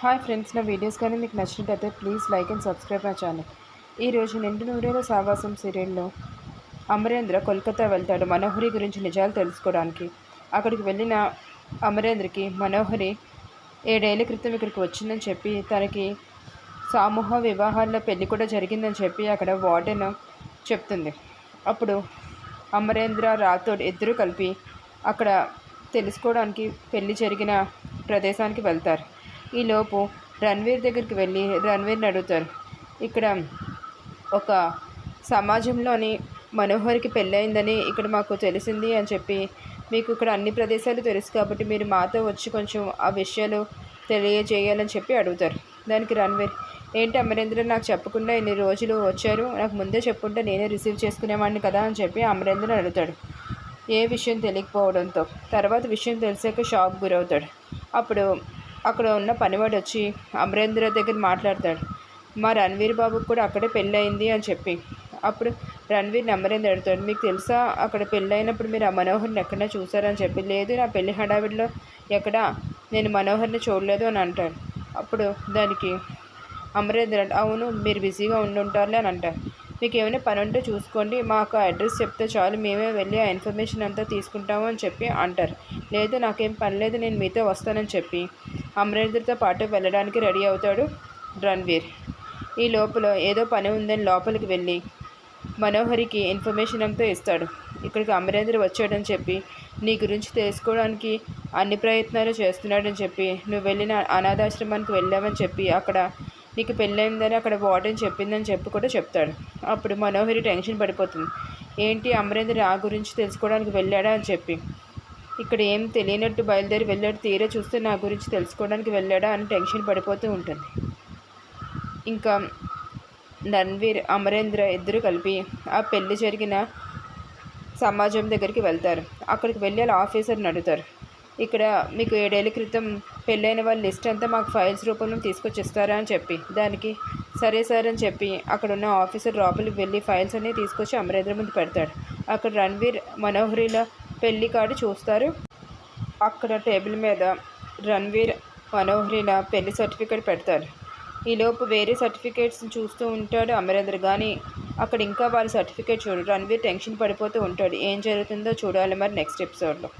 Hi friends నా videos కానీ మీకు నచ్చినట్టయితే please like and subscribe my channel ఈరోజు నిండు నూరేల సావాసం సీరియల్లో అమరేంద్ర కోల్కతా వెళ్తాడు మనోహరి గురించి నిజాలు తెలుసుకోవడానికి. అక్కడికి వెళ్ళిన అమరేంద్రకి మనోహరి ఏడేళ్ళ క్రితం ఇక్కడికి వచ్చిందని చెప్పి తనకి సమూహ వివాహాల్లో పెళ్ళి కూడా జరిగిందని చెప్పి అక్కడ వార్డెన్ చెప్తుంది. అప్పుడు అమరేంద్ర రాథోడ్ ఇద్దరు కలిపి అక్కడ తెలుసుకోవడానికి పెళ్ళి జరిగిన ప్రదేశానికి వెళ్తారు. ఈలోపు రణ్వీర్ దగ్గరికి వెళ్ళి రణ్వీర్ని అడుగుతారు. ఇక్కడ ఒక సమాజంలోని మనోహర్కి పెళ్ళయిందని ఇక్కడ మాకు తెలిసింది అని చెప్పి మీకు ఇక్కడ అన్ని ప్రదేశాలు తెలుసు కాబట్టి మీరు మాతో వచ్చి కొంచెం ఆ విషయాలు తెలియజేయాలని చెప్పి అడుగుతారు. దానికి రణ్వీర్ ఏంటి అమరేంద్ర నాకు చెప్పకుండా ఇన్ని రోజులు వచ్చారు. నాకు ముందే చెప్పుంటే నేనే రిసీవ్ చేసుకునేవాడిని కదా అని చెప్పి అమరేంద్ర అడుగుతాడు. ఏ విషయం తెలియకపోవడంతో తర్వాత విషయం తెలిసాక షాక్ గురవుతాడు. అప్పుడు అక్కడ ఉన్న పనివాడు వచ్చి అమరేంద్ర దగ్గర మాట్లాడతాడు. మా రణ్వీర్ బాబుకి కూడా అక్కడే పెళ్ళయింది అని చెప్పి. అప్పుడు రణ్వీర్ అమరేంద్ర అడుగుతాడు మీకు తెలుసా అక్కడ పెళ్ళైనప్పుడు మీరు ఆ మనోహర్ని ఎక్కడైనా చూసారని చెప్పి లేదు నా పెళ్ళి హడావిడిలో ఎక్కడా? నేను మనోహర్ని చూడలేదు అని అంటాడు. అప్పుడు దానికి అమరేంద్ర అవును మీరు బిజీగా ఉండుంటారులే అని అంటారు మీకు ఏమైనా పని ఉంటే చూసుకోండి మాకు అడ్రస్ చెప్తే చాలు మేమే వెళ్ళి ఆ ఇన్ఫర్మేషన్ అంతా తీసుకుంటాము అని చెప్పి అంటారు. లేదు నాకేం పని లేదు నేను మీతో వస్తానని చెప్పి అమరేంద్రతో పాటు వెళ్ళడానికి రెడీ అవుతాడు రణ్వీర్. ఈ లోపల ఏదో పని ఉందని లోపలికి వెళ్ళి మనోహరికి ఇన్ఫర్మేషన్ అంతా ఇస్తాడు. ఇక్కడికి అమరేంద్ర వచ్చాడని చెప్పి నీ గురించి తెలుసుకోవడానికి అన్ని ప్రయత్నాలు చేస్తున్నాడని చెప్పి నువ్వు వెళ్ళిన అనాథాశ్రమానికి వెళ్ళావని చెప్పి అక్కడ నీకు పెళ్ళైందని అక్కడ వార్డెన్ చెప్పిందని చెప్పి కూడా చెప్తాడు. అప్పుడు మనోహరి టెన్షన్ పడిపోతుంది. ఏంటి అమరేంద్ర ఆ గురించి తెలుసుకోవడానికి వెళ్ళాడా అని చెప్పి. ఇక్కడ ఏం తెలియనట్టు బయలుదేరి వెళ్ళాడు. తీరే చూస్తే నా గురించి తెలుసుకోవడానికి వెళ్ళాడా అని టెన్షన్ పడిపోతూ ఉంటుంది. ఇంకా రణ్వీర్ అమరేంద్ర ఇద్దరు కలిపి ఆ పెళ్ళి జరిగిన సమాజం దగ్గరికి వెళ్తారు. అక్కడికి వెళ్ళి వాళ్ళ ఆఫీసర్ని అడుగుతారు. ఇక్కడ మీకు ఏడేళ్ళ క్రితం పెళ్ళైన వాళ్ళ లిస్ట్ అంతా మాకు ఫైల్స్ రూపంలో తీసుకొచ్చిస్తారా అని చెప్పి దానికి సరే సార్ అని చెప్పి అక్కడ ఉన్న ఆఫీసర్ లోపలికి వెళ్ళి ఫైల్స్ అన్నీ తీసుకొచ్చి అమరేంద్ర ముందు పెడతాడు. అక్కడ రణ్వీర్ మనోహరిల పెళ్ళి కార్డు చూస్తారు. అక్కడ టేబుల్ మీద రణ్వీర్ మనోహరిన పెళ్ళి సర్టిఫికేట్ పెడతారు. ఈలోపు వేరే సర్టిఫికేట్స్ చూస్తూ ఉంటాడు అమరేంద్ర. కానీ అక్కడ ఇంకా వాళ్ళ సర్టిఫికేట్ చూడు. రణ్వీర్ టెన్షన్ పడిపోతూ ఉంటాడు. ఏం జరుగుతుందో చూడాలి మరి నెక్స్ట్ ఎపిసోడ్లో.